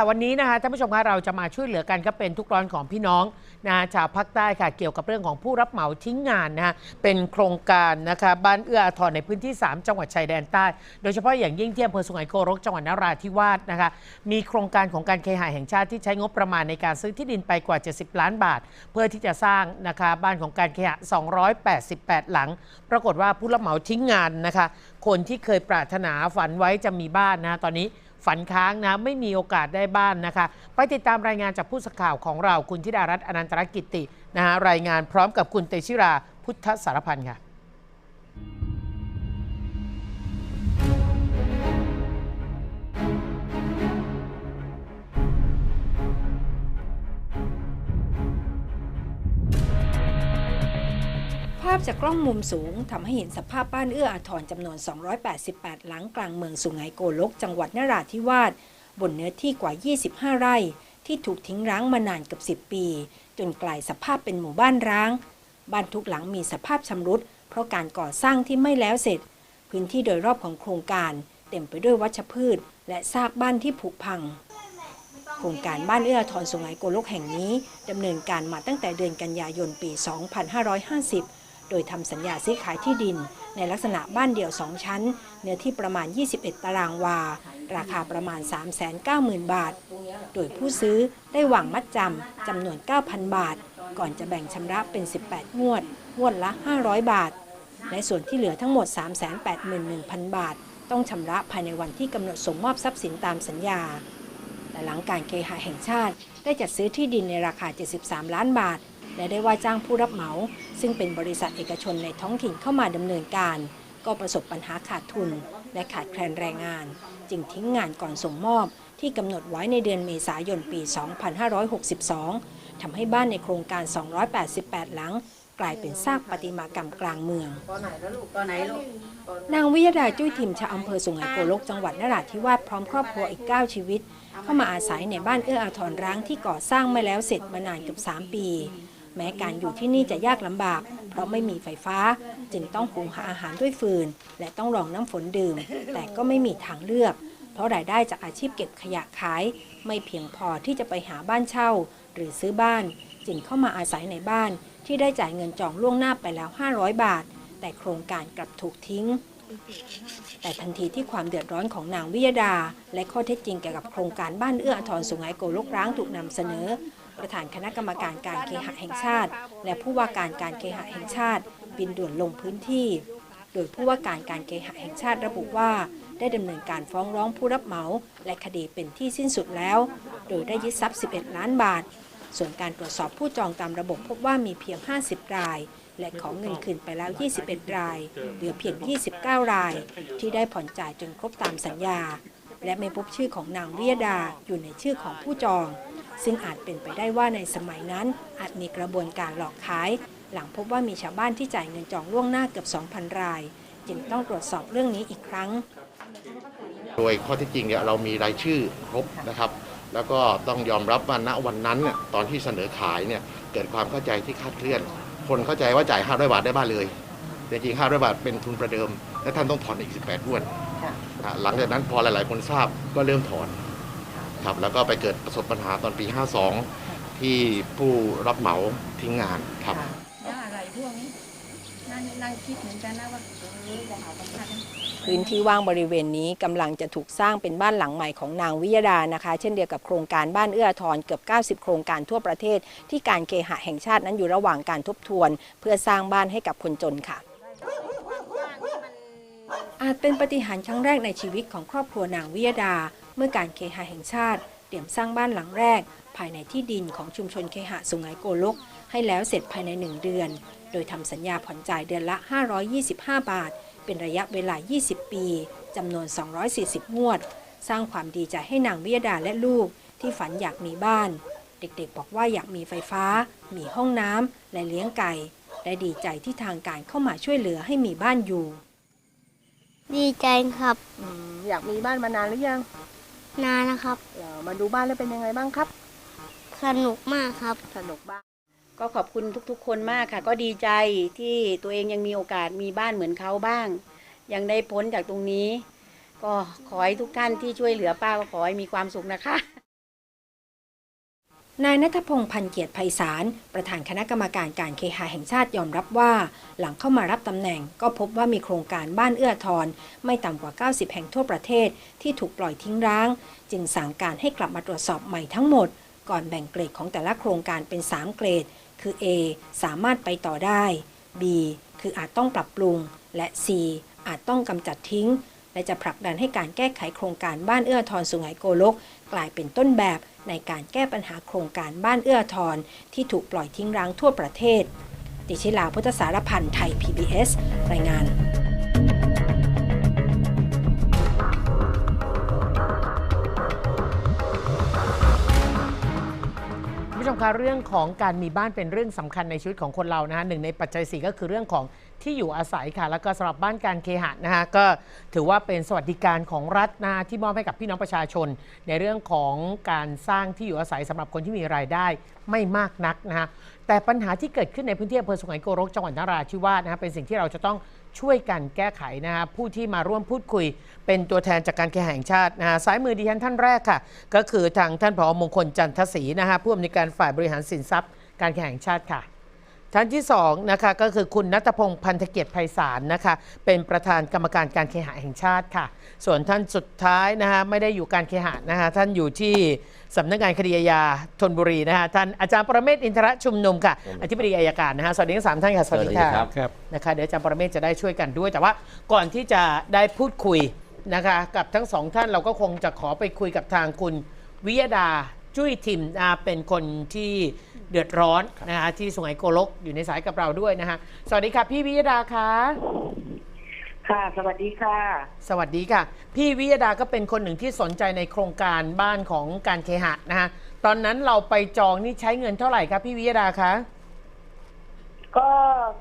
แต่วันนี้นะคะท่านผู้ชมคะเราจะมาช่วยเหลือกันก็เป็นทุกร้อนของพี่น้องนะชาวภาคใต้ค่ะเกี่ยวกับเรื่องของผู้รับเหมาทิ้งงานนะคะเป็นโครงการนะคะบ้านเอื้ออาทรในพื้นที่ 3 จังหวัดชายแดนใต้ โดยเฉพาะอย่างยิ่งที่อำเภอสุไหงโกรกจังหวัดนราธิวาสนะคะมีโครงการของการเคหะแห่งชาติที่ใช้งบประมาณในการซื้อที่ดินไปกว่า 70 ล้านบาท เพื่อที่จะสร้างนะคะบ้านของการเคหะ 288 หลัง ปรากฏว่าผู้รับเหมาทิ้งงานนะคะคนที่เคยปรารถนาฝันไว้จะมีบ้านนะตอนนี้ ฝันค้างนะไม่มีโอกาสได้บ้านนะคะ ไปติดตามรายงานจากผู้สื่อข่าวของเราคุณธิดารัตน์อนันตรกิตินะฮะรายงานพร้อมกับคุณเตชิราพุทธสารพันธ์ค่ะ ภาพจากกล้องมุมสูงทำให้เห็นสภาพบ้านเอื้ออาทรจำนวน 288 หลังกลางเมืองสุไหงโกลก จังหวัดนราธิวาสบนเนื้อที่กว่า 25 ไร่ ที่ถูกทิ้งร้างมานานเกือบ10 ปี จนกลายสภาพเป็นหมู่บ้านร้าง บ้านทุกหลังมีสภาพชำรุด เพราะการก่อสร้างที่ไม่แล้วเสร็จ พื้นที่โดยรอบของโครงการเต็มไปด้วยวัชพืช และซากบ้านที่ผุพังโครงการบ้านเอื้ออาทรสุไหงโกลกแห่งนี้ดำเนินการมาตั้งแต่เดือนกันยายนปี 2550 โดยทำสัญญาซื้อขายที่ดิน ในลักษณะบ้านเดี่ยว 2 ชั้น เนื้อที่ประมาณ 21 ตารางวา ราคาประมาณ 390,000 บาท โดยผู้ซื้อได้วังมัดจำจำนวน 9,000 บาท ก่อนจะแบ่งชำระเป็น 18 งวด งวดละ 500 บาท และส่วนที่เหลือทั้งหมด 381,000 บาท ต้องชำระภายในวันที่กำหนดส่งมอบทรัพย์สินตามสัญญาแต่หลังการเคหะแห่งชาติ ได้จัดซื้อที่ดินในราคา 73 ล้านบาท และได้ว่าจ้างผู้รับเหมา ซึ่งเป็นบริษัทเอกชนในท้องถิ่นเข้ามาดำเนินการ ก็ประสบปัญหาขาดทุน และขาดแคลนแรงงาน จึงทิ้งงานก่อนส่งมอบ ที่กำหนดไว้ในเดือนเมษายนปี 2562ทำให้บ้านในโครงการ 288 หลังกลายเป็นซากปฏิมากรรมกลางเมืองตอนไหนแล้วลูกตอนไหนลูกนางวิยดาจุ้ยทิมชาวอำเภอสุไหงโกลกจังหวัดนราธิวาสพร้อมครอบครัวอีก 9 ชีวิต เข้ามาอาศัยในบ้านเอื้ออาทรร้างที่ก่อสร้างม่แล้วเสร็จมานานเกือบ3 ปี แม้การอยู่ที่นี่จะยากลำบาก เพราะไม่มีไฟฟ้า จึงต้องหุงหาอาหารด้วยฟืน และต้องรองน้ำฝนดื่ม แต่ก็ไม่มีทางเลือก เพราะรายได้จากอาชีพเก็บขยะขาย ไม่เพียงพอที่จะไปหาบ้านเช่า หรือซื้อบ้าน จึงเข้ามาอาศัยในบ้าน ที่ได้จ่ายเงินจองล่วงหน้าไปแล้ว 500 บาท แต่โครงการกลับถูกทิ้ง แต่ทันทีที่ความเดือดร้อนของนางวิยดา และข้อเท็จจริงเกี่ยวกับโครงการบ้านเอื้ออทรสุไหโกลกร้างถูกนำเสนอ ประธานคณะกรรมการการเคหะแห่งชาติ และผู้ว่าการการเคหะแห่งชาติ บินด่วนลงพื้นที่ โดยผู้ว่าการการเคหะแห่งชาติระบุว่าได้ดำเนินการฟ้องร้องผู้รับเหมา และคดีเป็นที่สิ้นสุดแล้ว โดยได้ยึดทรัพย์ 11 ล้านบาท ส่วนการตรวจสอบผู้จองตามระบบพบว่ามีเพียง 50 ราย และของเงินคืนไปแล้ว 21 ราย เหลือเพียง 29 ราย ที่ได้ผ่อนจ่ายจนครบตามสัญญา และไม่พบชื่อของนางเวิยดาอยู่ในชื่อของผู้จอง ซึ่งอาจเป็นไปได้ว่าในสมัยนั้น อาจมีกระบวนการหลอกขาย หลังพบว่ามีชาวบ้านที่จ่ายเงินจองล่วงหน้าเกือบ 2,000 ราย จึงต้องตรวจสอบเรื่องนี้อีกครั้ง โดยข้อที่จริงเนี่ยเรามีรายชื่อครบนะครับแล้วก็ต้องยอมรับว่าณวันนั้นเนี่ยตอนที่เสนอขายเนี่ยเกิดความเข้าใจที่คลาดเคลื่อน คนเข้าใจว่าจ่าย500บาทได้บ้านเลยแต่จริงๆ500บาทเป็นทุนประเดิม และท่านต้องถอนอีก 18งวดอะหลังจากนั้นพอหลาย ๆ คนทราบก็เริ่มถอนครับแล้วก็ไปเกิดประสบปัญหาตอนปี 52 ที่ผู้รับเหมาทิ้งงานครับแล้วอะไรพวกนี้นั่งนั่งคิดเหมือนกันนะว่าเออจะหาสัมภาษณ์นะ พื้นที่ว่างบริเวณนี้กำลังจะถูกสร้างเป็นบ้านหลังใหม่ของนางวิยดานะคะ เช่นเดียวกับโครงการบ้านเอื้อทอาทรเกือบ 90 โครงการทั่วประเทศ ที่การเคหะแห่งชาตินั้นอยู่ระหว่างการทบทวน เพื่อสร้างบ้านให้กับคนจนค่ะ อาจเป็นปฏิหารครั้งแรกในชีวิตของครอบครัวนางวิยดา เมื่อการเคหะแห่งชาติเตรียมสร้างบ้านหลังแรก ภายในที่ดินของชุมชนเคหะสุไหงโกลกให้แล้วเสร็จภายในหนึ่งเดือน โดยทำสัญญาผ่อนจ่ายเดือนละ 525 บาท เป็นระยะเวลา 20 ปีจำนวน 240 งวด สร้างความดีใจให้นางวิยดาและลูกที่ฝันอยากมีบ้าน เด็กๆ บอกว่าอยากมีไฟฟ้า มีห้องน้ำและเลี้ยงไก่ และดีใจที่ทางการเข้ามาช่วยเหลือให้มีบ้านอยู่ ดีใจครับ อืมอยากมีบ้านมานานหรือยังนานนะครับ เอ่อมาดูบ้านแล้วเป็นยังไงบ้างครับ สนุกมากครับ สนุกบ้าง ก็ขอบคุณทุกๆ คนมากค่ะ ก็ดีใจที่ตัวเองยังมีโอกาสมีบ้านเหมือนเขาบ้าง ยังได้พ้นจากตรงนี้ ก็ขอให้ทุกท่านที่ช่วยเหลือป้าก็ขอให้มีความสุขนะคะนายนัทพงศ์พันเกียรติไพศาลประธานคณะกรรมการการเคหะแห่งชาติยอมรับว่า หลังเข้ามารับตำแหน่ง ก็พบว่ามีโครงการบ้านเอื้อทอาทรไม่ต่ำกว่า 90 แห่งทั่วประเทศที่ถูกปล่อยทิ้งร้าง จึงสั่งการให้กลับมาตรวจสอบใหม่ทั้งหมด ก่อนแบ่งเกรดของแต่ละโครงการเป็น 3 เกรด คือ A สามารถไปต่อได้ B คืออาจต้องปรับปรุง และ C อาจต้องกำจัดทิ้ง และจะผลักดันให้การแก้ไขโครงการบ้านเอื้อทอนสุไหงโกลก กลายเป็นต้นแบบในการแก้ปัญหาโครงการบ้านเอื้อทอนทรที่ถูกปล่อยทิ้งร้างทั่วประเทศ ติชิลาพุทธสารพันธ์ไทย PBS รายงาน คะเรื่องของการมีบ้านเป็นเรื่องสำคัญในชีวิตของคนเรานะฮะหนึ่งในปัจจัยสี่ก็คือเรื่องของที่อยู่อาศัยค่ะ แล้วก็สำหรับบ้านการเคหะนะคะก็ถือว่าเป็นสวัสดิการของรัฐนะที่มอบให้กับพี่น้องประชาชน ในเรื่องของการสร้างที่อยู่อาศัยสำหรับคนที่มีรายได้ไม่มากนักนะคะแต่ปัญหาที่เกิดขึ้นในพื้นที่อำเภอสุไหงโกรกจังหวัดนราธิวาสนะฮะเป็นสิ่งที่เราจะต้องช่วยกันแก้ไขนะฮะผู้ที่มาร่วมพูดคุย เป็นตัวแทนจากการแห่งชาตินะฮะซ้ายมือดิฉันท่านแรกค่ะ ก็คือทางท่านผอมงคลจันทศรีนะฮะผู้อำนวยการฝ่ายบริหารสินทรัพย์ การแห่งชาติค่ะ ท่านที่สองนะคะก็คือคุณนัทพงศ์พันธเกียรติไพศาลนะคะเป็นประธานกรรมการการเคหะแห่งชาติค่ะ ส่วนท่านสุดท้ายนะคะไม่ได้อยู่การเคหะนะคะท่านอยู่ที่สำนักงานคดีอาญาธนบุรีนะคะท่านอาจารย์ประเมศวร์อินทรชุมนุมค่ะอธิบดีอายการนะคะสวัสดีทั้งสามท่านค่ะสวัสดีค่ะครับนะคะเดี๋ยวอาจารย์ปรเมศจะได้ช่วยกันด้วย แต่ว่าก่อนที่จะได้พูดคุยนะคะกับทั้งสองท่านเราก็คงจะขอไปคุยกับทางคุณวิยดาจุ้ยทิมอ่าเป็นคนที่ เดือดร้อนนะคะที่สุไหงโกลกอยู่ในสายกับเราด้วยนะคะสวัสดีค่ะพี่วิยดาคะค่ะสวัสดีค่ะ สวัสดีค่ะ พี่วิยดาก็เป็นคนหนึ่งที่สนใจในโครงการบ้านของการเคหะนะคะตอนนั้นเราไปจองนี่ใช้เงินเท่าไหร่ครับพี่วิยดาคะก็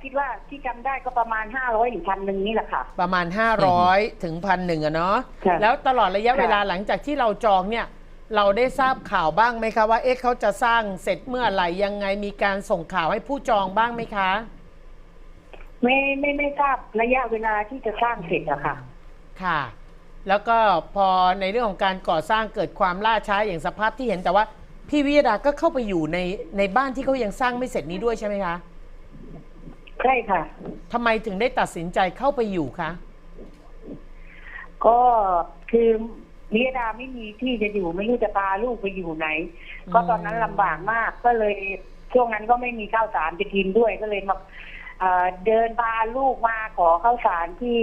คิดว่าที่จำได้ก็ประมาณห้าร้อยหรือพันหนึ่งนี่แหละค่ะ ประมาณ500ถึงพันหนึ่งอะเนาะค่ะแล้วตลอดระยะค่ะเวลาหลังจากที่เราจองเนี่ย เราได้ทราบข่าวบ้างไหมคะว่าเอ๊ะเขาจะสร้างเสร็จเมื่อไหร่ยังไงมีการส่งข่าวให้ผู้จองบ้างไหมคะ ไม่ไม่ไม่ทราบระยะเวลาที่จะสร้างเสร็จอะค่ะ ค่ะ แล้วก็พอในเรื่องของการก่อสร้างเกิดความล่าช้าอย่างสภาพที่เห็นแต่ว่า พี่วิยดาก็เข้าไปอยู่ในในบ้านที่เขายังสร้างไม่เสร็จนี้ด้วยใช่ไหมคะใช่ค่ะทำไมถึงได้ตัดสินใจเข้าไปอยู่คะก็คือ นิยดาไม่มีที่จะอยู่ไม่รู้จะพาลูกไปอยู่ไหน ก็ตอนนั้นลำบากมาก ก็เลยช่วงนั้นก็ไม่มีข้าวสารจะกินด้วยก็เลยมาเอ่อเดินพาลูกมาขอข้าวสารที่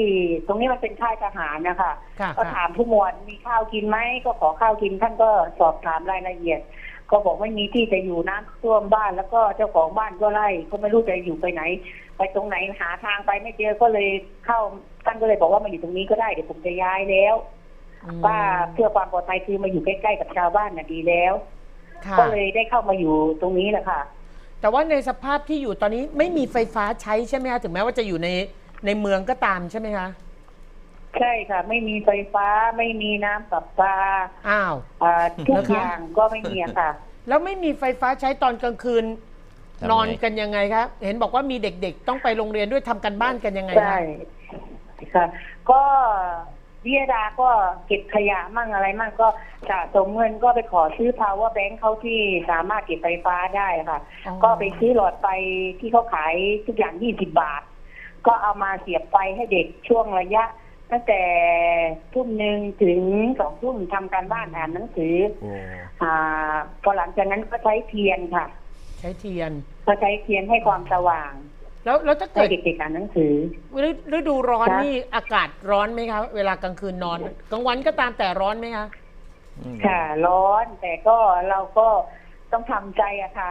ตรงนี้มันเป็นค่ายทหารนะคะค่ะก็ค่ะถามผู้หมวดมีข้าวกินไหมก็ขอข้าวกินท่านก็สอบถามรายละเอียด ก็บอกไม่มีที่จะอยู่น้ำท่วมบ้านแล้วก็เจ้าของบ้านก็ไล่ก็ไม่รู้จะอยู่ไปไหน ไปตรงไหนหาทางไปไม่เจอก็เลยเข้าท่านก็เลยบอกว่ามาอยู่ตรงนี้ก็ได้เดี๋ยวผมจะย้ายแล้วอืม ว่าเพื่อความปลอดภัยคือมาอยู่ใกล้ๆกับชาวบ้านน่ะดีแล้ว ค่ะก็เลยได้เข้ามาอยู่ตรงนี้แหละค่ะ แต่ว่าในสภาพที่อยู่ตอนนี้ไม่มีไฟฟ้าใช้ใช่ไหมคะถึงแม้ว่าจะอยู่ในในเมืองก็ตามใช่ไหมคะใช่ค่ะ ไม่มีไฟฟ้าไม่มีน้ำประปาอ้าว อ่าทุเหรกอคะ อย่างก็ไม่มีอะค่ะ แล้วไม่มีไฟฟ้าใช้ตอนกลางคืน ทำไง นอนกันยังไงครับเห็นบอกว่ามีเด็กๆ ต้องไปโรงเรียนด้วยทำกันบ้านกันยังไงใช่คะค่ะ ก็ วิยดาก็เก็บขยะมั่งอะไรมั่งก็สะสมเงินก็ไปขอซื้อ power bank เขาที่สามารถเก็บไฟฟ้าได้ค่ะ อ๋อ ก็ไปซื้อหลอดไฟที่เขาขายทุกอย่าง20บาท ก็เอามาเสียบไฟให้เด็กช่วงระยะ ตั้งแต่ทุ่มหนึ่งถึงสองทุ่มทำการบ้านอ่านหนังสือ โอ้อ่าพอหลังจากนั้นก็ใช้เทียนค่ะ ใช้เทียน ก็ใช้เทียนให้ความสว่าง แล้วแล้วถ้าให้เกิดเด็กๆอ่านหนังสือฤฤดูร้อนคะนี่อากาศร้อนไหมคะเวลากลางคืนนอนกลางวันก็ตามแต่ร้อนไหมคะอืมค่ะ ร้อนแต่ก็เราก็ต้องทำใจอะค่ะ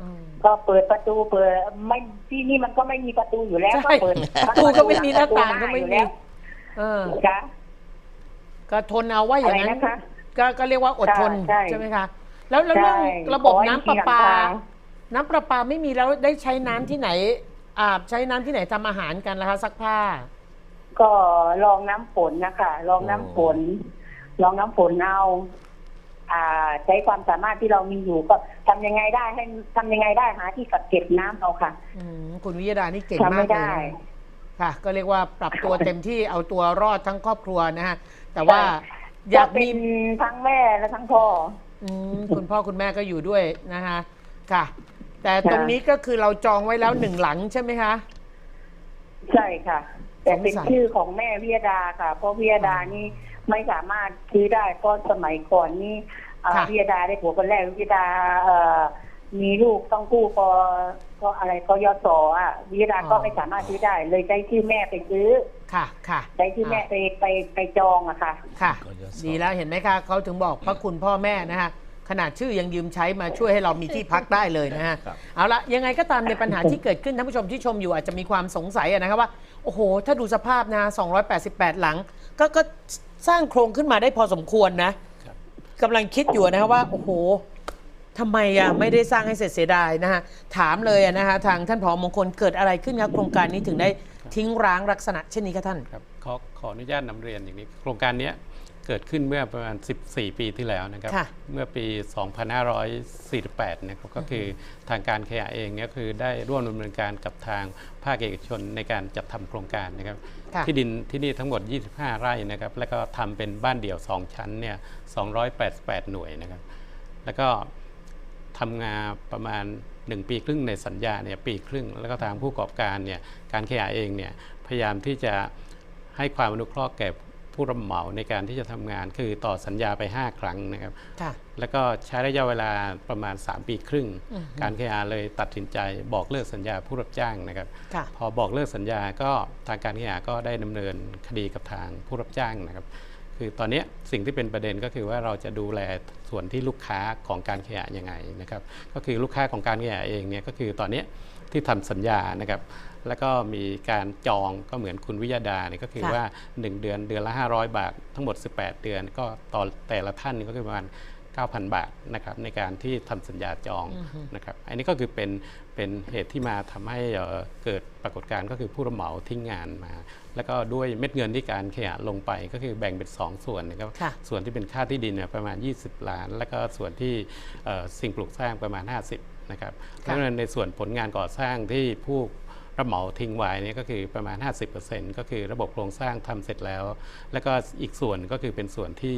อืมก็เปิดประตูเปิดไม่ที่นี่มันก็ไม่มีประตูอยู่แล้วใช่ก็เปิดประตูก็ไม่มีหน้าต่างก็ไม่มีอยู่แล้วเออค่ะก็ทนเอาว่าอย่างนั้นอะไรนะคะก็ก็เรียกว่าอดทนใช่ใช่ใช่ไหมคะแล้วแล้วเรื่องใช่ระบบขอให้น้ำประปามีหลังคาน้ำประปาไม่มีแล้วได้ใช้น้ำที่ไหน อาบใช้น้ำที่ไหนทำอาหารกันล่ะคะซักผ้า ก็ลองน้ำฝนนะคะลองน้ำฝน ลองน้ำฝนเอาอ่า ใช้ความสามารถที่เรามีอยู่ก็ทำยังไงได้ให้ทำยังไงได้หาที่กักเก็บน้ำเอาค่ะอืมคุณวิยดานี่เก่งทำมาไม่กเลยได้ นะ ค่ะก็เรียกว่าปรับตัวเต็มที่เอาตัวรอดทั้งครอบครัวนะฮะแต่ว่าอยากเป็มีนทั้งแม่และทั้งพ่อ อืมคุณพ่อคุณแม่ก็อยู่ด้วยนะคะค่ะ แต่ตรงนี้ก็คือเราจองไว้แล้วหนึ่งหลังใช่ไหมคะ ใช่ค่ะ แต่เป็นสงสัยชื่อของแม่วิยดาค่ะ เพราะวิยดานี่ไม่สามารถซื้อได้เพราะสมัยก่อนนี่เอ่อวิยดาได้ผัวคนแรกวิยดาเอ่อมีลูกต้องกู้พอพออะไรก็ยศอะวิยดาก็ไม่สามารถซื้อได้ เลยใช้ชื่อแม่ไปซื้อค่ะค่ะใช้ชื่อแม่ไปไปไปจองอะค่ะ ค่ะ ดีแล้วเห็นไหมคะเขาถึงบอกพระคุณพ่อแม่นะคะ ขนาดชื่อยังยืมใช้มาช่วยให้เรามีที่พักได้เลยนะฮะ ครับเอาละยังไงก็ตามในปัญหาที่เกิดขึ้นท่านผู้ชมที่ชมอยู่อาจจะมีความสงสัยอะนะครับว่า โอ้โห ถ้าดูสภาพนะ 288 หลัง ก็ก็สร้างโครงขึ้นมาได้พอสมควรนะครับ กำลังคิดอยู่นะครับว่า โอ้โหทำไมอะไม่ได้สร้างให้เสร็จเสียดายนะฮะ ถามเลยอะนะคะทางท่านผอมงคลเกิดอะไรขึ้นครับโครงการนี้ถึงได้ทิ้งร้างลักษณะเช่นนี้ครับท่าน ครับขอขออนุญาตนำเรียนอย่างนี้ โครงการเนี้ย เกิดขึ้นเมื่อประมาณ 14 ปีที่แล้วนะครับค่ะเมื่อปี 2548 นะครับก็คือทางการขยะเองเนี่ยคือได้ร่วมดำเนินการกับทางภาคเอกชนในการจัดทำโครงการนะครับค่ะที่ดินที่นี่ทั้งหมด 25 ไร่นะครับ แล้วก็ทำเป็นบ้านเดี่ยว 2 ชั้นเนี่ย 288 หน่วยนะครับ แล้วก็ทำงานประมาณ 1 ปีครึ่งในสัญญาเนี่ยปีครึ่ง แล้วก็ทางผู้ประกอบการเนี่ยการขยะเองเนี่ยพยายามที่จะให้ความอนุเคราะห์แก่ ผู้รับเหมาในการที่จะทำงาน คือต่อสัญญาไป 5 ครั้งนะครับค่ะแล้วก็ใช้ระยะเวลาประมาณ 3 ปีครึ่งอืมการขยะเลยตัดสินใจบอกเลิกสัญญาผู้รับจ้างนะครับค่ะพอบอกเลิกสัญญาก็ทางการขยะก็ได้ดำเนินคดีกับทางผู้รับจ้างนะครับคือตอนเนี้ยสิ่งที่เป็นประเด็นก็คือว่าเราจะดูแลส่วนที่ลูกค้าของการขยะยังไงนะครับ ก็คือลูกค้าของการขยะเองเนี่ยก็คือตอนเนี้ยที่ทำสัญญานะครับ แล้วก็มีการจองก็เหมือนคุณวิยาดาเนี่ยก็คือค่ะ ว่า 1 เดือนเดือนละ 500 บาท ทั้งหมด 18 เดือน ก็ต่อแต่ละท่านก็คือประมาณ 9,000 บาทนะครับในการที่ทำสัญญาจองนะครับอันนี้ก็คือเป็นเป็นเหตุที่มาทำให้เอ่อเกิดปรากฏการณ์ก็คือผู้รับเหมาทิ้งงานมา แล้วก็ด้วยเม็ดเงินที่การขยะลงไปก็คือแบ่งเป็น 2 ส่วนนะครับ ค่ะ ส่วนที่เป็นค่าที่ดินเนี่ยประมาณ 20 ล้าน แล้วก็ส่วนที่เอ่อสิ่งปลูกสร้างประมาณ 50 นะครับค่ะแล้วในส่วนผลงานก่อสร้างที่ผู้ รับเหมาทิ้งไว้เนี่ยก็คือประมาณ 50%ก็คือระบบโครงสร้างทำเสร็จแล้ว แล้วก็อีกส่วนก็คือเป็นส่วนที่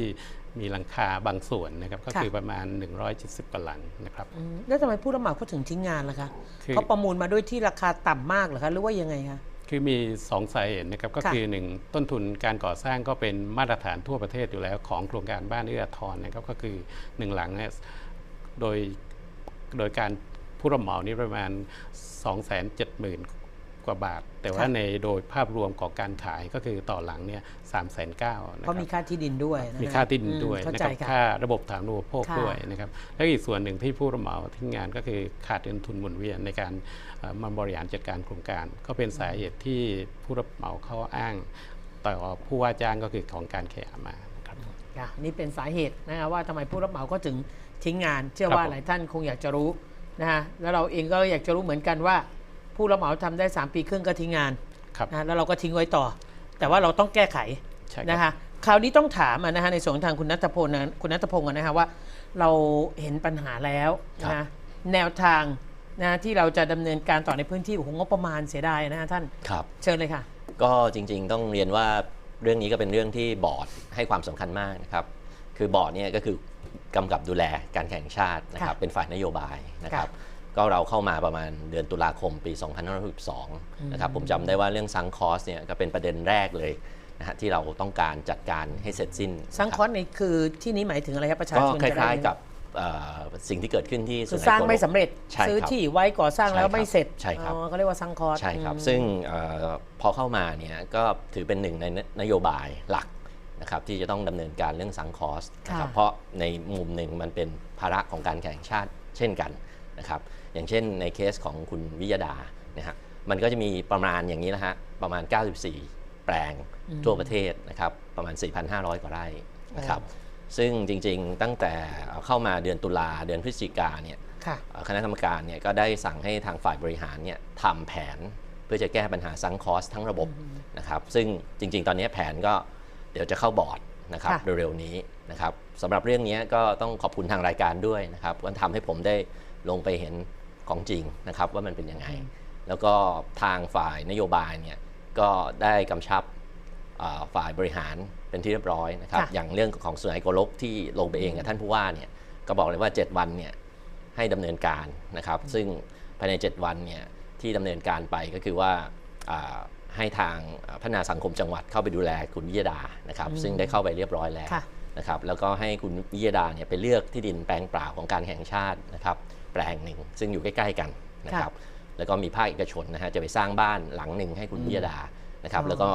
มีหลังคาบางส่วนนะครับก็ค่ะคือประมาณ 170กว่าหลังนะครับอืมแล้วทำไมผู้รับเหมาเขาถึงทิ้งงานล่ะคะคือเขาประมูลมาด้วยที่ราคาต่ำมากเหรอคะหรือว่ายังไงคะคือมี2สาเหตุนะครับก็ค่ะคือ 1 ต้นทุนการก่อสร้างก็เป็นมาตรฐานทั่วประเทศอยู่แล้วของโครงการบ้านเอื้ออาทรนะครับก็คือ 1 หลังเนี่ยโดยโดยการผู้รับเหมานี่ประมาณ 270,000 กว่าบาท แต่ว่าค่ะในโดยภาพรวมของการขายก็คือต่อหลังเนี่ยสามแสนเก้านะเพราะครัมีบค่าที่ดินด้วยนะฮะมีค่าที่ดินด้วยอืมเข้านะใจครับค่ะค่าระบบฐานอุปโภคค่ะด้วยนะครับแล้วอีกส่วนหนึ่งที่ผู้รับเหมาทิ้งงานก็คือขาดเงินทุนหมุนเวียนในการเอ่อมาบริหารจัดการโครงการ ก็เป็นสาเหตุที่ผู้รับเหมาเขาอ้างต่อผู้ว่าจ้างก็คือของการขยะมานะครับค่ะนี่เป็นสาเหตุนะคะว่าทำไมผู้รับเหมาก็ถึงทิ้งงาน เชื่อครับว่าผมหลายท่านคงอยากจะรู้นะฮะแล้วเราเองก็อยากจะรู้เหมือนกันว่า ผู้รับเหมาทำได้ 3 ปีครึ่งก็ทิ้งงานครับนะแล้วเราก็ทิ้งไว้ต่อ แต่ว่าเราต้องแก้ไขใช่ครับนะคะคราวนี้ต้องถามอะนะฮะในส่วนของทางคุณนัทพลนะคุณนัทพงศ์อะนะคะว่า เราเห็นปัญหาแล้วนะแนวทางนะที่เราจะดำเนินการต่อในพื้นที่โอ้โหงบประมาณเสียดายนะฮะท่านครับเชิญเลยค่ะ ก็จริงๆต้องเรียนว่าเรื่องนี้ก็เป็นเรื่องที่บอร์ดให้ความสำคัญมากนะครับ คือบอร์ดเนี่ยก็คือกำกับดูแลการแข่งชาตินะครับค่ะเป็นฝ่ายนโยบายนะครับ ก็เราเข้ามาประมาณเดือนตุลาคมปี 2562นะครับผมจำได้ว่าเรื่องซังคอสเนี่ยก็เป็นประเด็นแรกเลยนะฮะที่เราต้องการจัดการให้เสร็จสิ้นซังนะครัอบนนี่คือที่นี้หมายถึงอะไรครับประชาก็ชนคจะได้ล้ายๆกับเอ่อสิ่งที่เกิดขึ้นที่คือสุไหสร้างโกลกไม่สำเร็จใช่ครับซื้อที่ไว้ก่อสร้างแล้วใช่ครับไม่เสร็จใช่ครับอ๋อก็เรียกว่าซังคอร์สใช่ครับอืมซึ่งเออพอเข้ามาเนี่ยก็ถือเป็นหนึ่งในนโยบายหลักนะครับที่จะต้องดำเนินการเรื่องสังคอสนะครับค่ะเพราะในมุมหนึ่งมันเป็นภาระของการแข่งชาติเช่นกัน นะครับอย่างเช่นในเคสของคุณวิยดานะฮะมันก็จะมีประมาณอย่างนี้นะฮะประมาณ 94 แปลงทั่วประเทศนะครับประมาณ 4,500 กว่าไร่นะครับซึ่งจริงๆตั้งแต่เข้ามาเดือนตุลาเดือนพฤศจิกาเนี่ยค่ะเอ่อคณะกรรมการเนี่ยก็ได้สั่งให้ทางฝ่ายบริหารเนี่ยทำแผนเพื่อจะแก้ปัญหาซังคอสทั้งระบบนะครับซึ่งจริงๆ ตอนนี้แผนก็เดี๋ยวจะเข้าบอร์ดนะครับค่ะเร็วๆนี้นะครับสำหรับเรื่องนี้ก็ต้องขอบคุณทางรายการด้วยนะครับว่าทำให้ผมได้ ลงไปเห็นของจริงนะครับว่ามันเป็นยังไง แล้วก็ทางฝ่ายนโยบายเนี่ยก็ได้กำชับเอ่อฝ่ายบริหารเป็นที่เรียบร้อยนะครับค่ะอย่างเรื่องของสุไหงโกลกที่ลงไปเองกับท่านผู้ว่าเนี่ยก็บอกเลยว่า 7 วันเนี่ยให้ดำเนินการนะครับ ซึ่งภายใน 7 วันเนี่ยที่ดำเนินการไปก็คือว่าอ่าให้ทางพัฒนาสังคมจังหวัดเข้าไปดูแลคุณวิยดานะครับ ซึ่งได้เข้าไปเรียบร้อยแล้วค่ะนะครับ แล้วก็ให้คุณวิยดาเนี่ยไปเลือกที่ดินแปลงเปล่าของการแห่งชาตินะครับ แปลงหนึ่ง ซึ่งอยู่ใกล้ๆกันนะครับแล้วก็มีภาคเอกชนนะฮะจะไปสร้างบ้านหลังหนึ่งให้คุณวิยดานะครับอ๋อแล้วก็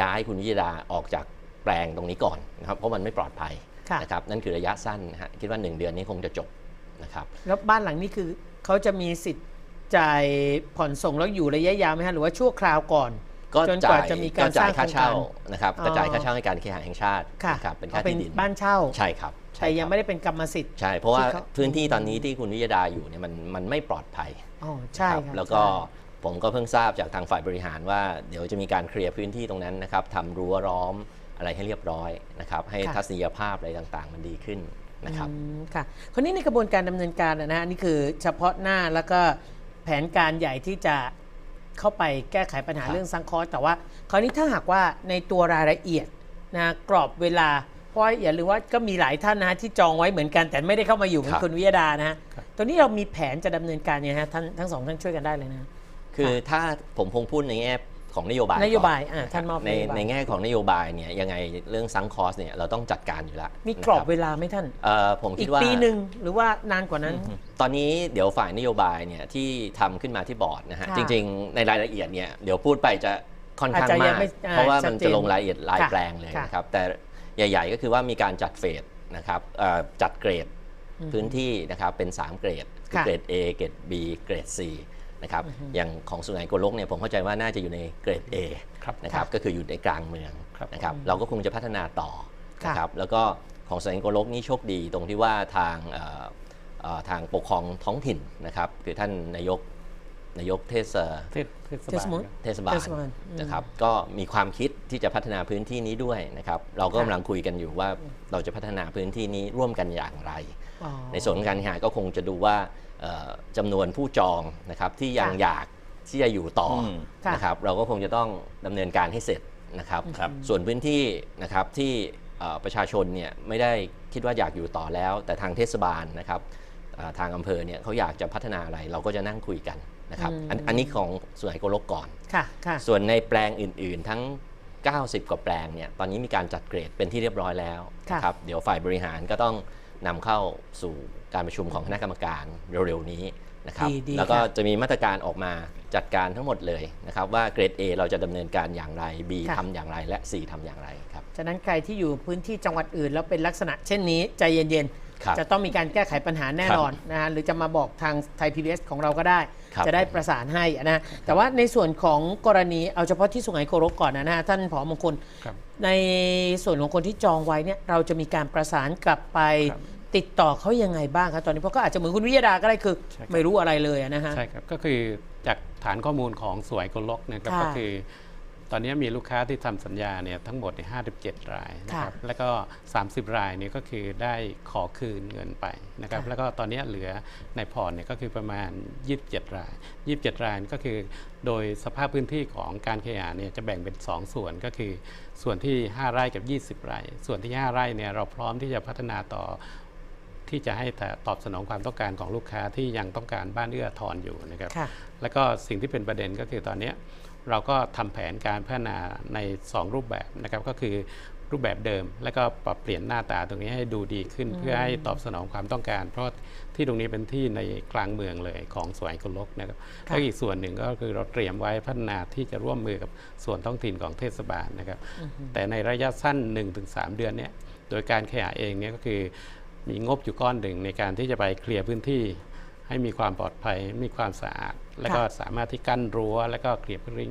ย้ายคุณวิยดาออกจากแปลงตรงนี้ก่อนนะครับเพราะมันไม่ปลอดภัยค่ะนะครับนั่นคือระยะสั้นนะฮะคิดว่า 1 เดือนนี้คงจะจบนะครับแล้วบ้านหลังนี้คือเขาจะมีสิทธิ์จ่ายผ่อนส่งแล้วอยู่ระยะยาวไหมฮะหรือว่าชั่วคราวก่อน ก็จนกว่าจ่ายจะมีการก็จ่ายสร้างค่าเช่าโครงการนะครับอ๋อก็จ่ายค่าเช่าให้การเคหะแห่งชาติค่ะนะครับเป็นเอาค่าเป็นที่ดินบ้านเช่าใช่ครับใช่แต่ยังครับไม่ได้เป็นกรรมสิทธิ์ใช่เพราะว่าที่เขาพื้นที่ตอนนี้ที่คุณวิยดาอยู่เนี่ยมันมันไม่ปลอดภัยอ๋อใช่ครับค่ะแล้วก็ใช่ผมก็เพิ่งทราบจากทางฝ่ายบริหารว่าเดี๋ยวจะมีการเคลียร์พื้นที่ตรงนั้นนะครับทำรั้วล้อมอะไรให้เรียบร้อยนะครับ ให้ค่ะทัศนียภาพอะไรต่างๆ มันดีขึ้นนะครับอืมค่ะคราวนี้ในกระบวนการดำเนินการนะฮะอันนี่คือเฉพาะหน้าแล้วก็แผนการใหญ่ที่จะ เข้าไปแก้ไขปัญหาครับเรื่องซังคอร์สแต่ว่า คราวนี้ถ้าหากว่าในตัวรายละเอียดนะกรอบเวลา เพราะว่าอย่าลืมว่าก็มีหลายท่านนะฮะที่จองไว้เหมือนกัน แต่ไม่ได้เข้ามาอยู่เหมือนคุณวิยดานะฮะครับตัวนี้เรามีแผนจะดำเนินการยังไงฮะท่านทั้งสองท่านช่วยกันได้เลยนะ คือถ้าผมคงพูดในแง่ ของนโยบายนโยบายก่อ่าท่านมอบในนโยบายในแง่ของนโยบายเนี่ยยังไงเรื่องซังคอสเนี่ยเราต้องจัดการอยู่แล้วมีกรอบนะคเวลาไหมท่านเอ่อผมอีคิดกว่าปีหนึ่งหรือว่านานกว่านั้น ตอนนี้เดี๋ยวฝ่ายนโยบายเนี่ยที่ทำขึ้นมาที่บอร์ดนะฮะค่ะจริง ๆ ในรายละเอียดเนี่ยเดี๋ยวพูดไปจะค่อนข้างอาจจะยัมางกไม่อ่าเพราะว่าชัมัดนเจนจะลงรายละเอียดรายค่ะแปลงเลยค่ะนะครับแต่ใหญ่ ๆ ก็คือว่ามีการจัดเฟสนะครับเอ่อจัดเกรดพื้นที่นะครับเป็น 3 เกรดคือค่ะเกรด A เกรด B เกรด C นะครับอย่างของสุไหงโกลกเนี่ยผมเข้าใจว่าน่าจะอยู่ในเกรด A ครับนะครับก็คืออยู่ในกลางเมืองครับนะครับเราก็คงจะพัฒนาต่อค่ะนะครับแล้วก็ของสุไหงโกลกนี่โชคดีตรงที่ว่าทางเอ่อเอ่อทางปกครองท้องถิ่นนะครับคือท่านนายกนายกเทศเทศเทศเทศบาลมนครับเทศบาลเทศบาลอืมนะครับก็มีความคิดที่จะพัฒนาพื้นที่นี้ด้วยนะครับเราก็ค่ะกำลังคุยกันอยู่ว่าเราจะพัฒนาพื้นที่นี้ร่วมกันอย่างไรอ๋อในส่วนของการแข่งขันก็คงจะดูว่าเอ่อ จำนวนผู้จองนะครับที่ยังค่ะอยากที่จะอยู่ต่ออมค่ะนะครับเราก็คงจะต้องดำเนินการให้เสร็จนะครับครับ ส่วนพื้นที่นะครับที่เอ่อประชาชนเนี่ยไม่ได้คิดว่าอยากอยู่ต่อแล้ว แต่ทางเทศบาลนะครับเอ่อทางอำเภอเนี่ยเขาอยากจะพัฒนาอะไรเราก็จะนั่งคุยกันนะครับอันอันนี้ของส่วนไหโกลกก่อนค่ะค่ะส่วนในแปลงอื่น ๆ ทั้ง 90 กว่าแปลงเนี่ยตอนนี้มีการจัดเกรดเป็นที่เรียบร้อยแล้วค่ะนะครับเดี๋ยวฝ่ายบริหารก็ต้อง นำเข้าสู่การประชุมของคณะกรรมการเร็วๆนี้นะครับดีดีแล้วก็ค่ะ จะมีมาตรการออกมาจัดการทั้งหมดเลยนะครับว่าเกรด A เราจะดำเนินการอย่างไร B ค่ะ ทำอย่างไรและ C ทำอย่างไรครับ ฉะนั้นใครที่อยู่พื้นที่จังหวัดอื่น แล้วเป็นลักษณะเช่นนี้ใจเย็นครับๆ จะต้องมีการแก้ไขปัญหาแน่นอนนะฮะหรือจะมาบอกทางไทยพีบีของเราก็ได้ ครับจะได้ประสานให้นะฮะแต่ว่าในส่วนของกรณีเอาเฉพาะที่สุไหงโกรกก่อนนะฮะท่านผอมงคล ครับ ในส่วนของคนที่จองไว้เนี่ยเราจะมีการประสานกลับไปครับติดต่อเขายังไงบ้างครับตอนนี้เพราะก็อาจจะเหมือนคุณวิยดาก็ได้คือ ใช่ครับ ไม่รู้อะไรเลยอะนะฮะ ใช่ครับ ก็คือจากฐานข้อมูลของสวยกลกเนะครับค่ะ ก็คือ ตอนนี้มีลูกค้าที่ทำสัญญาเนี่ยทั้งหมดเนี่ย57 รายนะครับค่ะแล้วก็ 30 รายเนี่ยก็คือได้ขอคืนเงินไปนะครับค่ะแล้วก็ตอนนี้เหลือในพอร์ตเนี่ยก็คือประมาณ 27 ราย 27 รายก็คือ โดยสภาพพื้นที่ของการขยายเนี่ยจะแบ่งเป็น 2 ส่วนก็คือ ส่วนที่ 5 ไร่กับ 20 ไร่ ส่วนที่ 5 ไร่เนี่ยเราพร้อมที่จะพัฒนาต่อที่จะให้ตอบสนองความต้องการของลูกค้าที่ยังต้องการบ้านเอื้ออาทอนอยู่นะครับค่ะแล้วก็สิ่งที่เป็นประเด็นก็คือตอนเนี้ย เราก็ทำแผนการพัฒนาใน 2 รูปแบบนะครับก็คือรูปแบบเดิม แล้วก็ปรับเปลี่ยนหน้าตาตรงนี้ให้ดูดีขึ้น เพื่อให้ตอบสนองความต้องการ เพราะที่ตรงนี้เป็นที่ในกลางเมืองเลยของสวนกุลกนะครับค่ะแล้วอีกส่วนหนึ่งก็คือเราเตรียมไว้พัฒนาที่จะร่วมมือกับส่วนท้องถิ่นของเทศบาลนะครับ แต่ในระยะสั้น 1-3 เดือนเนี้ยโดยการขยายเองเนี่ยก็คือมีงบอยู่ก้อนหนึ่งในการที่จะไปเคลียร์พื้นที่ ให้มีความปลอดภัย มีความสะอาด แล้วก็สามารถที่กั้นรั้ว แล้วก็เคลียร์พื้นที่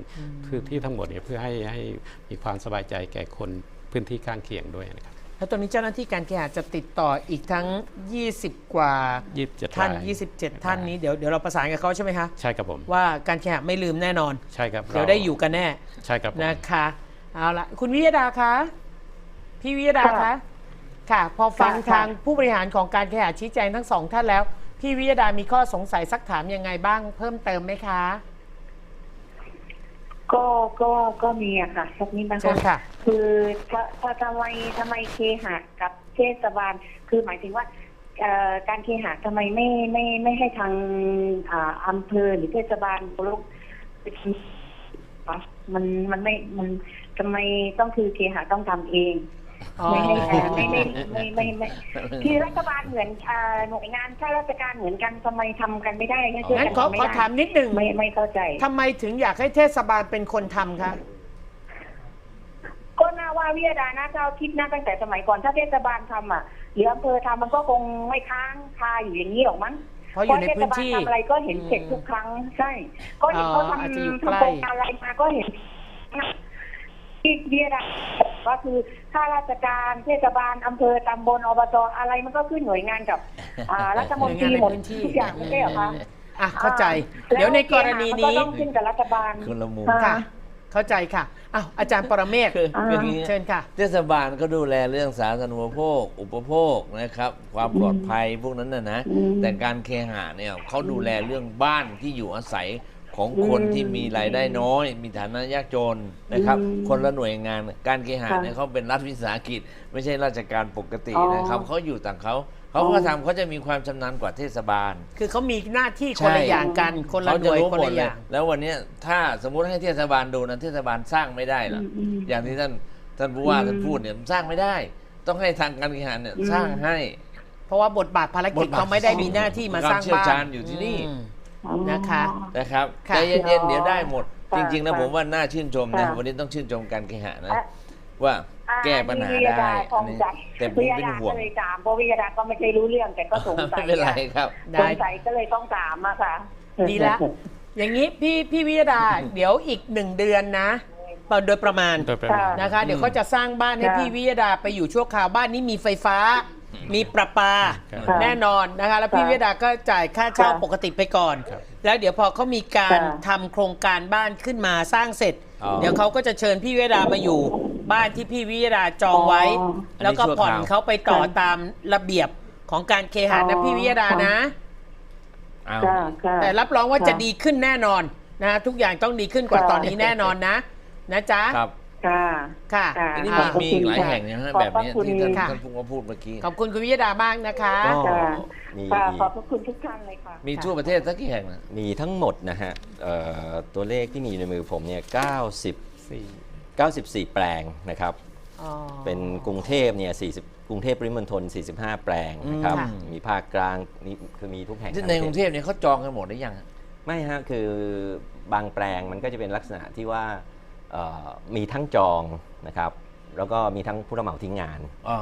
พื้นที่ทั้งหมดเนี่ยเพื่อให้ให้มีความสบายใจแก่คนพื้นที่ข้างเคียงด้วยนะครับแล้วตอนนี้เจ้าหน้าที่การแข่จะติดต่ออีกทั้ง 20 กว่า27ท่านราย27 ท่านนี้เดี๋ยวเดี๋ยวเราประสานกับเขาใช่ไหมคะใช่ครับผมว่าการแข่ไม่ลืมแน่นอนใช่ครับเดี๋ยวได้อยู่กันแน่ใช่ครับผมนะคะเอาละคุณวิยดาคะพี่วิยดาคะค่ะ พอฟังค่ะทางผู้บริหารของการแข่ชี้แจงทั้งสองท่านแล้ว พี่วิยดามีข้อสงสัยสักถามยังไงบ้างเพิ่มเติมไหมคะ ก็ก็ก็มีอะค่ะสักนิดนะเชิญคะค่ะ คือถ้าถ้าทำไมทำไมเคหะกับเทศบาล คือหมายถึงว่าเอ่อการเคหะทำไมไม่ไม่ไม่ให้ทางอ่าอำเภอหรือเทศบาลโกลกไปทำวะมันมันไม่มันทำไมต้องคือเคหะต้องทำเอง ไม่ให้เอ่อไม่ไม่ไม่ไม่ไม่คือรัฐบาลเหมือนเอ่อหน่วยงานข้าราชการเหมือนกันทำไมทำกันไม่ได้ช่วยงั้นกันขอทำไม่ขอได้ถามนิดหนึ่งไม่ไม่เข้าใจทำไมถึงอยากให้เทศบาลเป็นคนทำคะก็น่าว่าวิทยาดาน่าจะเอาคิดนะตั้งแต่สมัยก่อนถ้าเทศบาลทำอะหรืออำเภอทำมันก็คงไม่ค้างคาอยู่อย่างนี้หรอกมั้งเพราะอยู่ในพื้นที่เทศบาลทำอะไรก็เห็นเสร็จทุกครั้งใช่ ก็เห็นเขาอ๋ออาจจะอยู่ทำใกล้ทำโครงการอะไรมาก็เห็น ที่วิทยาดาก็คือข้าราชการเทศบาลอำเภอตำบลอบจอะไรมันก็ขึ้นหน่วยงานกับอ่ารัฐมนตรีหมดทุกอย่างไม่ใช่เหรอคะอะเข้าใจอ่าเดี๋ยวในกรณีแล้วนี้เคหะมัก็ต้องขึ้นกับรัฐบาลคนละมุมค่ะ เข้าใจค่ะอ้าวอาจารย์ปรเมศคือเป็นอย่างนี้เชิญค่ะ เทศบาลก็ดูแลเรื่องสาธารณูปโภค อุปโภคนะครับ ความปลอดภัยพวกนั้นนะนะอืมแต่การเคหะเนี่ยเขาดูแลเรื่องบ้านที่อยู่อาศัย ของคนอืมที่มีรายได้น้อย มีฐานะยากจนนะครับอืมคนละหน่วยงานการเคหะค่ะเนี่ยเขาเป็นรัฐวิสาหกิจ ไม่ใช่ราชการปกติอ๋อนะครับเขาอยู่ต่างเขาเขาอ๋ก็อทำเขาจะมีความชำนาญกว่าเทศบาล คือเขามีหน้าที่คนละใช่ อย่างกัน คนละเขาหจะน่วยรู้คนหมดละอเลยย่าง แล้ววันเนี้ยถ้าสมมุติให้เทศบาลดูนะเทศบาลสร้างไม่ได้หรอกอืมอืมอย่างที่ท่านท่านผู้ว่าอืม ท่านพูดเนี่ยมันสร้างไม่ได้ ต้องให้ทางการเคหะเนี่ยอืมสร้างให้ เพราะว่าบทบาทภารกิจบทบาทเขาไม่ได้มีหน้าที่มาสร้างความเชี่ยวบ้านชาญอยู่ที่นี่ อืมอ๋อ นะคะ นะครับค่ะ ใจเย็นๆเดี๋ยวได้หมดค่ะจริงๆนะค่ะผมว่าน่าชื่นชมนะค่ะวันนี้ต้องชื่นชมการเคหะนะอะว่าอ่แก้ปัญหาวิทยได้ทออังนนี้จัดแต่ผมวิทเป็นยาห่วง ก็เลยถามเพราะวิทยาก็ไม่เคยรู้เรื่องแต่ก็สงสัไม่ยเป็นไรอะครับได้สงสัยก็เลยต้องถามอะค่ะ ดีละ อย่างนี้พี่พี่วิยดา เดี๋ยวอีกหนึ่งเดือนนะโดยประมาณโดยประมาณ นะคะ เดี๋ยวเขาจะสร้างบ้านให้ค่ะ พี่วิยดาไปอยู่ชั่วคราวบ้านนี้มีไฟฟ้า มีประปาครับค่ะแน่นอนนะคะแล้วพี่ค่ะวิยดาก็จ่ายค่าเช่าค่ะปกติไปก่อน ครับแล้วเดี๋ยวพอเขามีการค่ะทำโครงการบ้านขึ้นมาสร้างเสร็จ อ๋อเดี๋ยวเขาก็จะเชิญพี่วิยดามาอยู่ บ้านที่พี่วิยดาจองไว้ อ๋อแล้วก็ผ่อนอันนี้ชั่วคราว เขาไปต่อค่ะตามระเบียบของการเคหะนะอ๋อพี่วิยดานะเอาค่ะค่ะ แต่รับรองว่าค่ะจะดีขึ้นแน่นอนนะทุกอย่างต้องดีขึ้นกว่าค่ะ ตอนนี้แน่นอนนะ นะจ๊ะ ครับ ค่ะค่ะ ค่ะ อันนี้อ่ามีมีอีกหลายแห่งนะฮะขอบแบบเนี้ยพระคุณ ที่ท่านค่ะ ท่านผู้ว่าพูดเมื่อกี้ ขอบคุณคุณวิยดามากนะคะ ก็ค่ะมีค่ะขอบพระคุณทุกท่านเลยค่ะ มีทั่วประเทศสักกี่แห่งนะ มีทั้งหมดนะฮะเอ่อตัวเลขที่มีอยู่ในมือผมเนี่ย90 สี่94 แปลงนะครับ อ๋อ เป็นกรุงเทพเนี่ย40 กรุงเทพปริมณฑล45 แปลงนะครับค่ะมีภาคกลางนี่คือมีทุกแห่งที่ทั้ในประกรุงเทพเนี่ยเขาจองกันหมดหรือยังฮะไม่ฮะคือบางแปลงมันก็จะเป็นลักษณะที่ว่าเอ่อ มีทั้งจองนะครับ แล้วก็มีทั้งผู้รับเหมาทิ้งงานอ๋อ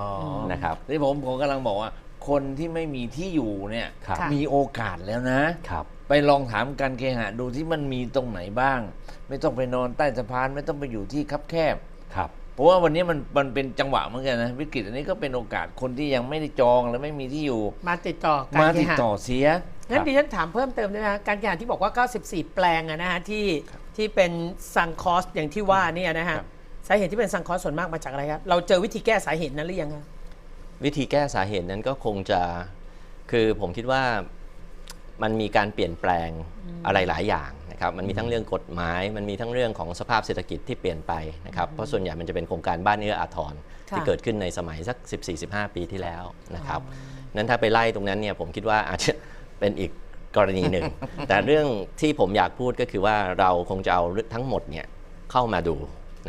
นะครับที่ผมผมกำลังบอกว่า คนที่ไม่มีที่อยู่เนี่ยครับมีโอกาสแล้วนะ ครับ ไปลองถามการเคหะดูที่มันมีตรงไหนบ้าง ไม่ต้องไปนอนใต้สะพาน ไม่ต้องไปอยู่ที่คับแคบ ครับ เพราะว่าวันนี้มันมันเป็นจังหวะเหมือนกันนะวิกฤตอันนี้ก็เป็นโอกาสคนที่ยังไม่ได้จองและไม่มีที่อยู่ มาติดต่อการมาเคติดหะต่อเสีย งั้นดิฉันถามเพิ่มเติมได้ไหมคะการเคหะที่บอกว่า 94 แปลงอะนะฮะที่ ที่เป็นซังคอสอย่างที่ว่าเนี่ยนะฮะครับสาเหตุที่เป็นซังคอสส่วนมากมาจากอะไรครับเราเจอวิธีแก้สาเหตุนั้นหรือยังคะวิธีแก้สาเหตุนั้นก็คงจะคือผมคิดว่ามันมีการเปลี่ยนแปลงอะไรหลายอย่างนะครับ มันมีทั้งเรื่องกฎหมาย มันมีทั้งเรื่องของสภาพเศรษฐกิจที่เปลี่ยนไปนะครับ เพราะส่วนใหญ่มันจะเป็นโครงการบ้านเอื้ออาทรที่ค่ะเกิดขึ้นในสมัยสัก 14-15 ปีที่แล้วนะครับ นั้นถ้าไปไล่ตรงนั้นเนี่ยผมคิดว่าอาจจะเป็นอีก กรณีหนึ่ง แต่เรื่องที่ผมอยากพูดก็คือว่าเราคงจะเอาทั้งหมดเนี่ยเข้ามาดู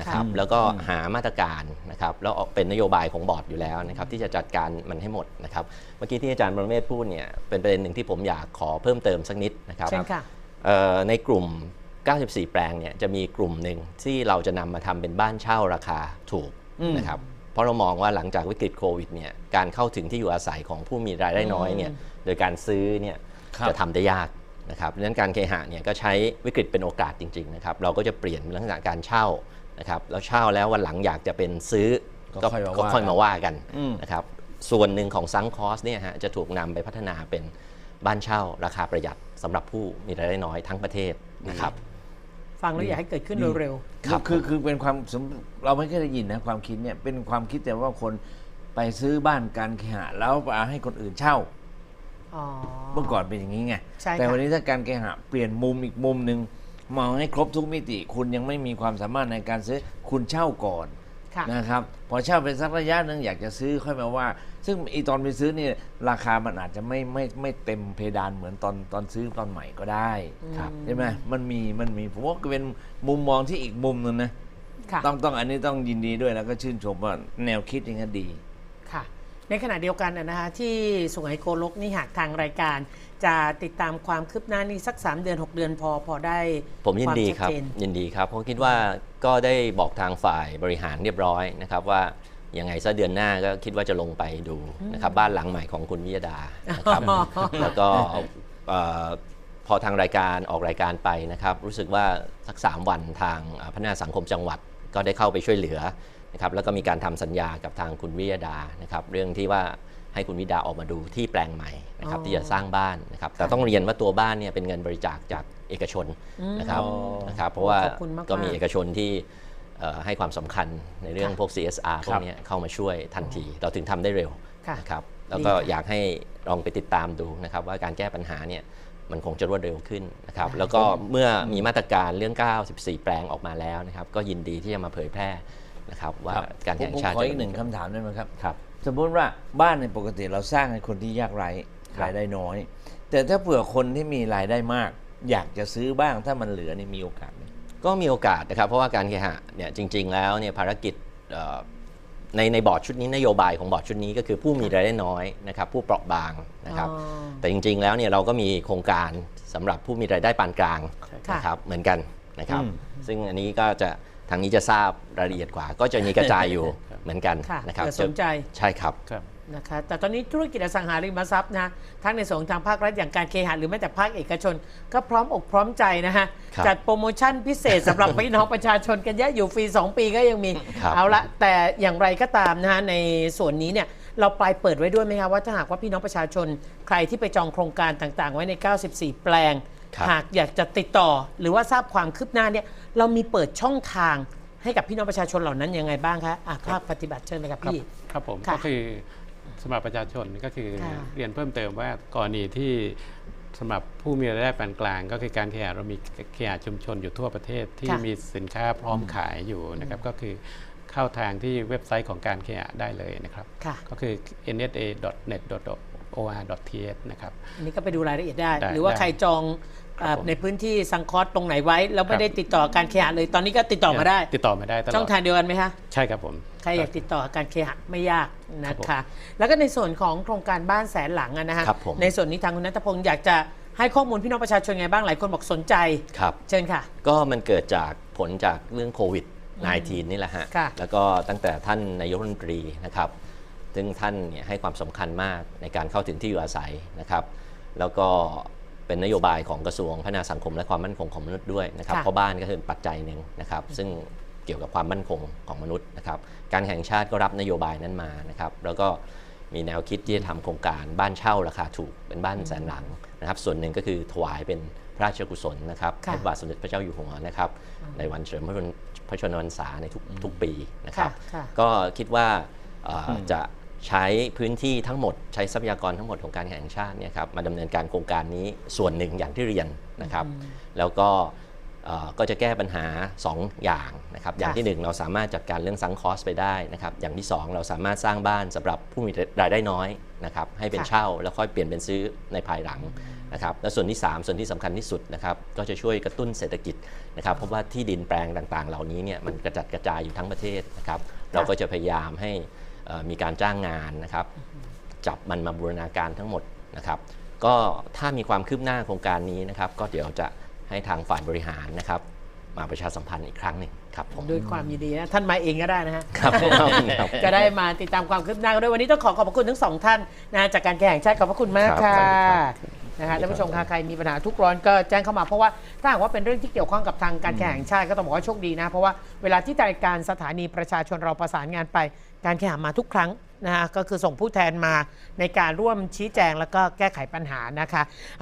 นะครับค่ะแล้วก็หามาตรการนะครับแล้วออกเป็นนโยบายของบอร์ดอยู่แล้วนะครับที่จะจัดการมันให้หมดนะครับเมื่อกี้ที่อาจารย์ประเมศพูดเนี่ยเป็นประเด็นหนึ่งที่ผมอยากขอเพิ่มเติมสักนิดนะครับเช่นค่ะเอ่อในกลุ่ม 94 แปลงเนี่ยจะมีกลุ่มหนึ่งที่เราจะนำมาทำเป็นบ้านเช่าราคาถูกอืมนะครับเพราะเรามองว่าหลังจากวิกฤตโควิดเนี่ยการเข้าถึงที่อยู่อาศัยของผู้มีรายได้น้อยเนี่ยโดยการซื้อเนี่ยครับ จะทำได้ยากนะครับดังนั้นการเคหะเนี่ยก็ใช้วิกฤตเป็นโอกาสจริงๆนะครับเราก็จะเปลี่ยนเป็นลักษณะการเช่านะครับแล้วเช่าแล้ววันหลังอยากจะเป็นซื้อก็ค่อยมาก็ว่าค่อยมาว่ากันอืมนะครับส่วนหนึ่งของซังคอสเนี่ยฮะจะถูกนำไปพัฒนาเป็นบ้านเช่าราคาประหยัดสำหรับผู้มีรายได้น้อยทั้งประเทศนะครับฟังแล้วอยากให้เกิดขึ้นเร็วครับคือคือเป็นความสมเราไม่เคยได้ยินนะความคิดเนี่ยเป็นความคิดแต่ว่าคนไปซื้อบ้านการเคหะแล้วเอาให้คนอื่นเช่าๆอ๋อ เมื่อก่อนเป็นอย่างนี้ไงใช่ค่ะแต่วันนี้ถ้าการเคหะเปลี่ยนมุมอีกมุมหนึ่งมองให้ครบทุกมิติ คุณยังไม่มีความสามารถในการซื้อคุณเช่าก่อนค่ะนะครับพอเช่าไปสักระยะหนึ่งอยากจะซื้อค่อยมาว่า ซึ่งอีตอนไปซื้อเนี่ยราคามันอาจจะไม่ไม่ไม่เต็มเพดานเหมือนตอนตอนซื้อตอนใหม่ก็ได้ครับใช่ไหมมันมีมันมีผมว่าก็เป็นมุมมองที่อีกมุมหนึงนะค่ะต้องต้องอันนี้ต้องยินดีด้วยแล้วก็ชื่นชมว่าแนวคิดอย่างนี้นดีค่ะ ในขณะเดียวกันนะนะคะที่สุไหงโกลกนี่หากทางรายการ จะติดตามความคืบหน้านี่สัก 3 เดือน 6 เดือนพอพอได้ผมยินดีวาครับชัเจนยินดีครับเพราะคิดว่าก็ได้บอกทางฝ่ายบริหารเรียบร้อยนะครับว่ายังไงซะเดือนหน้าก็คิดว่าจะลงไปดูนะครับบ้านหลังใหม่ของคุณวิยดานะครับแล้วก็เอ่อพอทางรายการออกรายการไปนะครับ รู้สึกว่าสัก 3 วันทางเอ่อพัฒนาสังคมจังหวัดก็ได้เข้าไปช่วยเหลือ นะครับแล้วก็มีการทำสัญญากับทางคุณวิยดานะครับเรื่องที่ว่าให้คุณวิดาออกมาดูที่แปลงใหม่นะครับอ๋อที่จะสร้างบ้านนะครับแต่ต้องเรียนว่าตัวบ้านเนี่ยเป็นเงินบริจาคจากเอกชนนะครับอ๋อนะครับ เพราะว่าขอบคุณมากๆก็มีเอกชนที่เอ่อให้ความสำคัญในเรื่องค่ะพวก CSR พวครักบเนี้ยเข้ามาช่วยทันที เราถึงทำได้เร็วค่ะนะครับแล้วก็ดีค่ะอยากให้ลองไปติดตามดูนะครับว่าการแก้ปัญหาเนี่ยมันคงจะรวดเร็วขึ้นนะครับค่ะแล้วก็เมื่อมีมาตรการเรื่อง 94 แปลงออกมาแล้วนะครับ ก็ยินดีที่จะมาเผยแพร่ นะครับว่าครับการแข่งผมชาติขอจะอีกหนึ่งคำถามได้ไหมครับครับ สมมติว่าบ้านในยปกติเราสร้างให้คนที่ยากไร้ครับรายได้น้อย แต่ถ้าเผื่อคนที่มีรายได้มาก อยากจะซื้อบ้างถ้ามันเหลือนี่มีโอกาสไหมก็มีโอกาสนะครับเพราะว่าการเคหะเนี่ยจริง ๆ แล้วเนี่ยภารกิจเอ่อในในบอร์ดชุดนี้นโยบายของบอร์ดชุดนี้ก็คือผู้มีรายได้น้อยนะครับผู้เปราะบางนะครับอ๋อแต่จริง ๆ แล้วเนี่ยเราก็มีโครงการสำหรับผู้มีรายได้ปานกลางค่ะนะครับเหมือนกันนะครับอืมซึ่งอันนี้ก็จะ ทางนี้จะทราบรายละเอียดกว่า ก็จะมีกระจายอยู่เหมือนกันค่ะนะครับเผื่อสนใจ ใช่ครับ ครับ นะคะแต่ตอนนี้ธุรกิจอสังหาริมทรัพย์นะทั้งในส่วนของทางภาครัฐอย่างการเคหะหรือแม้แต่ภาคเอกชน ก็พร้อมอกพร้อมใจนะฮะครับจัดโปรโมชั่นพิเศษสำหรับ พี่น้องประชาชนกันเยอะอยู่ฟรี 2 ปีก็ยังมี ครับ เอาละแต่อย่างไรก็ตามนะฮะในส่วนนี้เนี่ยเราปลายเปิดไว้ด้วยไหมคะว่าถ้าหากว่าพี่น้องประชาชน ใครที่ไปจองโครงการต่างๆ ไว้ใน 94 แปลง ครับ หากอยากจะติดต่อหรือว่าทราบความคืบหน้าเนี่ย เรามีเปิดช่องทางให้กับพี่น้องประชาชนเหล่านั้นยังไงบ้างคะอะภาคปฏิบัติเชิญเลยครับครับพี่ ครับผมค่ะก็คือสำหรับประชาชนก็คือค่ะเรียนเพิ่มเติมว่ากรณีที่สำหรับผู้มีรายได้ปานกลาง ก็คือการเคหะเรามีเคหะชุมชนอยู่ทั่วประเทศที่ค่ะมีสินค้าพร้อมขายอยู่นะครับก็คือเข้าทางที่เว็บไซต์ของการเคหะได้เลยนะครับค่ะ ก็คือ nsa.net.or.th นะครับ อันนี้ก็ไปดูรายละเอียดได้ ได้หรือว่าได้ ใครจองครับเอ่อผมในพื้นที่สังคอสตรงไหนไว้ แล้วไม่ครับได้ติดต่อการเคหะเลยตอนนี้ก็ติดต่อมาได้ติดต่อมาได้ตลอดช่องทางเดียวกันไหมคะใช่ครับผมใครอยากติดต่อการเคหะไม่ยากนะครัคะบผมแล้วก็ในส่วนของโครงการบ้านแสนหลังอะนะฮะครับผมในส่วนนี้ทางคุณนัทพงศ์อยากจะให้ข้อมูลพี่น้องประชาชนไงบ้างหลายคนบอกสนใจครับเชิญค่ะ ก็มันเกิดจากผลจากเรื่องโควิด -19 นี่แหละฮะค่ะแล้วก็ตั้งแต่ท่านนายกรัฐมนตรีนะครับ ซึ่งท่านเนี่ยให้ความสำคัญมากในการเข้าถึงที่อยู่อาศัยนะครับ แล้วก็ เป็นนโยบายของกระทรวงพัฒนาสังคมและความมั่นคงของมนุษย์ด้วยนะครับค่ะเพราะบ้านก็คือปัจจัยหนึ่งนะครับ ซึ่งเกี่ยวกับความมั่นคงของมนุษย์นะครับ การแข่งชาติก็รับนโยบายนั้นมานะครับ แล้วก็มีแนวคิดที่จะทำโครงการบ้านเช่าราคาถูกเป็นบ้านแสนหลังนะครับ ส่วนหนึ่งก็คือถวายเป็นพระราชกุศลนะครับค่ะให้พระบาทสมเด็จพระเจ้าอยู่หัวนะครับ ในวันเฉลิมพระชนพระชนมพรรษาในทุกทุกปีนะครับค่ะค่ะก็คิดว่าเอ่ออจะ ใช้พื้นที่ทั้งหมดใช้ทรัพยากรทั้งหมดของการแข่งชาติเนี่ยครับมาดำเนินการโครงการนี้ส่วนหนึ่งอย่างที่เรียนนะครับ แล้วก็เอ่อก็จะแก้ปัญหา 2 อย่างนะครับ อย่างที่ 1 เราสามารถจัดการเรื่องซังคอสไปได้นะครับ อย่างที่ 2 เราสามารถสร้างบ้านสำหรับผู้มีรายได้น้อยนะครับให้เป็นค่ะเช่าแล้วค่อยเปลี่ยนเป็นซื้อในภายหลังนะครับ และส่วนที่ 3 ส่วนที่สำคัญที่สุดนะครับก็จะช่วยกระตุ้นเศรษฐกิจนะครับ เพราะว่าที่ดินแปลงต่างๆ เหล่านี้เนี่ยมันกระจัดกระจายอยู่ทั้งประเทศนะครับ เราก็จะพยายามให้เอ่อ มีการจ้างงานนะครับจับมันมาบูรณาการทั้งหมดนะครับ ก็ถ้ามีความคืบหน้าโครงการนี้นะครับ ก็เดี๋ยวจะให้ทางฝ่ายบริหารนะครับ มาประชาสัมพันธ์อีกครั้งหนึ่งครับผมด้วยความยินดีนะท่านมาเองก็ได้นะฮะครับผมครับจะได้มาติดตามความคืบหน้ากันด้วยวันนี้ต้องขอขอบพระคุณทั้งสองท่านนะจากการแข่งชาติขอบพระคุณมากครัค่ะบนะคะท่านผู้ชมค่ะใครมีปัญหาทุกร้อนก็แจ้งเข้ามาเพราะว่าถ้าหากว่าเป็นเรื่องที่เกี่ยวข้องกับทางการแข่งชาติก็ต้องบอกว่าโชคดีนะ เพราะว่าเวลาที่รายการสถานีประชาชนเราประสานงานไป การแข่งมาทุกครั้งนะฮะก็คือส่งผู้แทนมาในการร่วมชี้แจงแล้วก็แก้ไขปัญหานะคะ